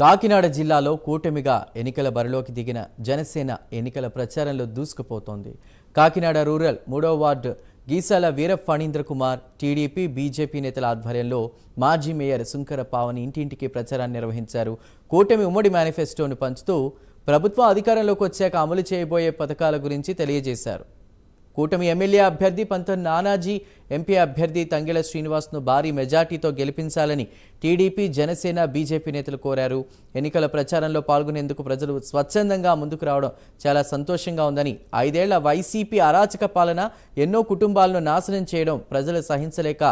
కాకినాడ జిల్లాలో కూటమిగా ఎన్నికల బరిలోకి దిగిన జనసేన ఎన్నికల ప్రచారంలో దూసుకుపోతోంది. కాకినాడ రూరల్ మూడవ ward Geesala Veera Phanindra Kumar TDP BJP నేతల ఆధ్వర్యంలో మాజీ మేయర్ శుంకర పావని ఇంటింటికి ప్రచారాన్ని నిర్వహించారు. కూటమి ఉమ్మడి మేనిఫెస్టోను పంచుతూ ప్రభుత్వం అధికారంలోకి వచ్చాక అమలు చేయబోయే పథకాల గురించి తెలియజేశారు. కూటమి ఎమ్మెల్యే అభ్యర్థి పంత నానాజీ ఎంపీ అభ్యర్థి తంగెల శ్రీనివాస్ను భారీ మెజార్టీతో గెలిపించాలని టీడీపీ జనసేన బీజేపీ నేతలు కోరారు. ఎన్నికల ప్రచారంలో పాల్గొనేందుకు ప్రజలు స్వచ్ఛందంగా ముందుకు రావడం చాలా సంతోషంగా ఉందని ఐదేళ్ళ వైసీపీ అరాచక పాలన ఎన్నో కుటుంబాలను నాశనం చేయడం ప్రజలు సహించలేక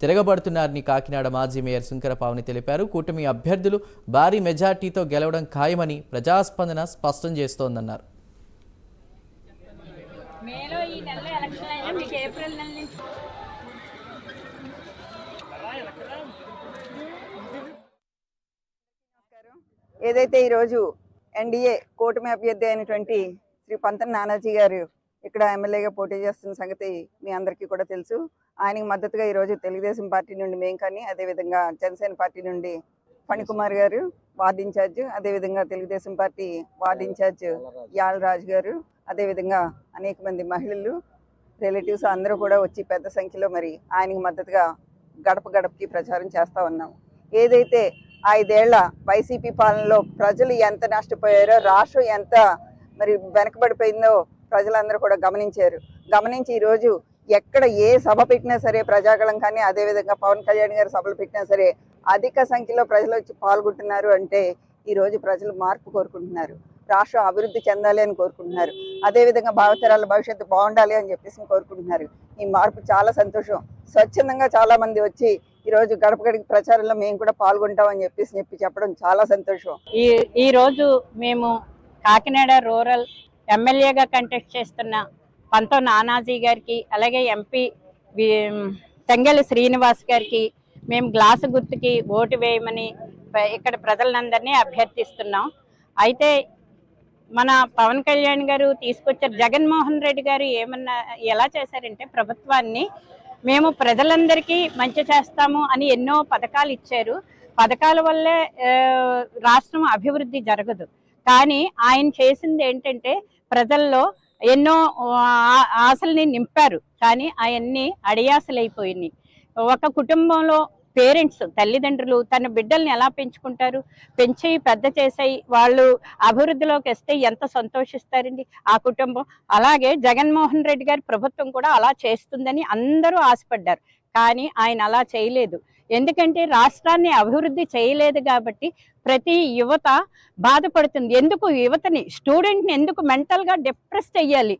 తిరగబడుతున్నారని కాకినాడ మాజీ మేయర్ శంకరపావుని తెలిపారు. కూటమి అభ్యర్థులు భారీ మెజార్టీతో గెలవడం ఖాయమని ప్రజాస్పందన స్పష్టం చేస్తోందన్నారు. మీకు ఏప్రిల్ నెల నుంచి. ఏదైతే ఈరోజు ఎన్డీఏ కూటమి అభ్యర్థి అయినటువంటి శ్రీ పంతన్ నానాజీ గారు ఇక్కడ ఎమ్మెల్యేగా పోటీ చేస్తున్న సంగతి మీ అందరికీ కూడా తెలుసు. ఆయనకి మద్దతుగా ఈరోజు తెలుగుదేశం పార్టీ నుండి మేము కానీ అదేవిధంగా జనసేన పార్టీ నుండి ఫణికుమార్ గారు వార్డు ఇన్ఛార్జ్ అదేవిధంగా తెలుగుదేశం పార్టీ వార్డు ఇన్ఛార్జ్ యాల్ రాజు గారు అదేవిధంగా అనేక మంది మహిళలు రిలేటివ్స్ అందరూ కూడా వచ్చి పెద్ద సంఖ్యలో మరి ఆయనకి మద్దతుగా గడప గడపకి ప్రచారం చేస్తూ ఉన్నాం. ఏదైతే ఐదేళ్ళ వైసీపీ పాలనలో ప్రజలు ఎంత నష్టపోయారో రాష్ట్రం ఎంత మరి వెనకబడిపోయిందో ప్రజలందరూ కూడా గమనించారు. గమనించి ఈరోజు ఎక్కడ ఏ సభ పెట్టినా సరే ప్రజాగళం కానీ అదేవిధంగా పవన్ కళ్యాణ్ గారి సభలు పెట్టినా సరే అధిక సంఖ్యలో ప్రజలు వచ్చి పాల్గొంటున్నారు అంటే ఈరోజు ప్రజలు మార్పు కోరుకుంటున్నారు. రాష్ట్రం అభివృద్ధి చెందాలి అని కోరుకుంటున్నారు. అదేవిధంగా భావితరాల భవిష్యత్తు బాగుండాలి అని చెప్పేసి కోరుకుంటున్నారు. ఈ మార్పు చాలా సంతోషం. స్వచ్ఛందంగా చాలా మంది వచ్చి ఈరోజు గడప గడికి ప్రచారంలో మేము కూడా పాల్గొంటామని చెప్పేసి చెప్పి చెప్పడం చాలా సంతోషం. ఈ ఈ రోజు మేము కాకినాడ రూరల్ ఎమ్మెల్యేగా కంటెస్ట్ చేస్తున్న పంతో నానాజీ గారికి అలాగే ఎంపీ తెంగెల శ్రీనివాస్ గారికి మేము గ్లాసు గుర్తుకి ఓటు వేయమని ఇక్కడ ప్రజలందరినీ అభ్యర్థిస్తున్నాం. అయితే మన పవన్ కళ్యాణ్ గారు తీసుకొచ్చారు. జగన్మోహన్ రెడ్డి గారు ఏమన్నా ఎలా చేశారంటే ప్రభుత్వాన్ని మేము ప్రజలందరికీ మంచి చేస్తాము అని ఎన్నో పథకాలు ఇచ్చారు. పథకాల వల్లే రాష్ట్రం అభివృద్ధి జరగదు. కానీ ఆయన చేసింది ఏంటంటే ప్రజల్లో ఎన్నో ఆ- ఆశల్ని నింపారు. కానీ అవన్నీ అడియాసలైపోయినాయి ఒక కుటుంబంలో పేరెంట్స్ తల్లిదండ్రులు తన బిడ్డల్ని ఎలా పెంచుకుంటారు? పెంచి పెద్ద చేసాయి వాళ్ళు అభివృద్ధిలోకి వస్తే ఎంత సంతోషిస్తారండి ఆ కుటుంబం. అలాగే జగన్మోహన్ రెడ్డి గారి ప్రభుత్వం కూడా అలా చేస్తుందని అందరూ ఆశపడ్డారు. కానీ ఆయన అలా చేయలేదు. ఎందుకంటే రాష్ట్రాన్ని అభివృద్ధి చేయలేదు కాబట్టి ప్రతి యువత బాధపడుతుంది. ఎందుకు? యువతని స్టూడెంట్ని ఎందుకు మెంటల్గా డిప్రెస్ చెయ్యాలి?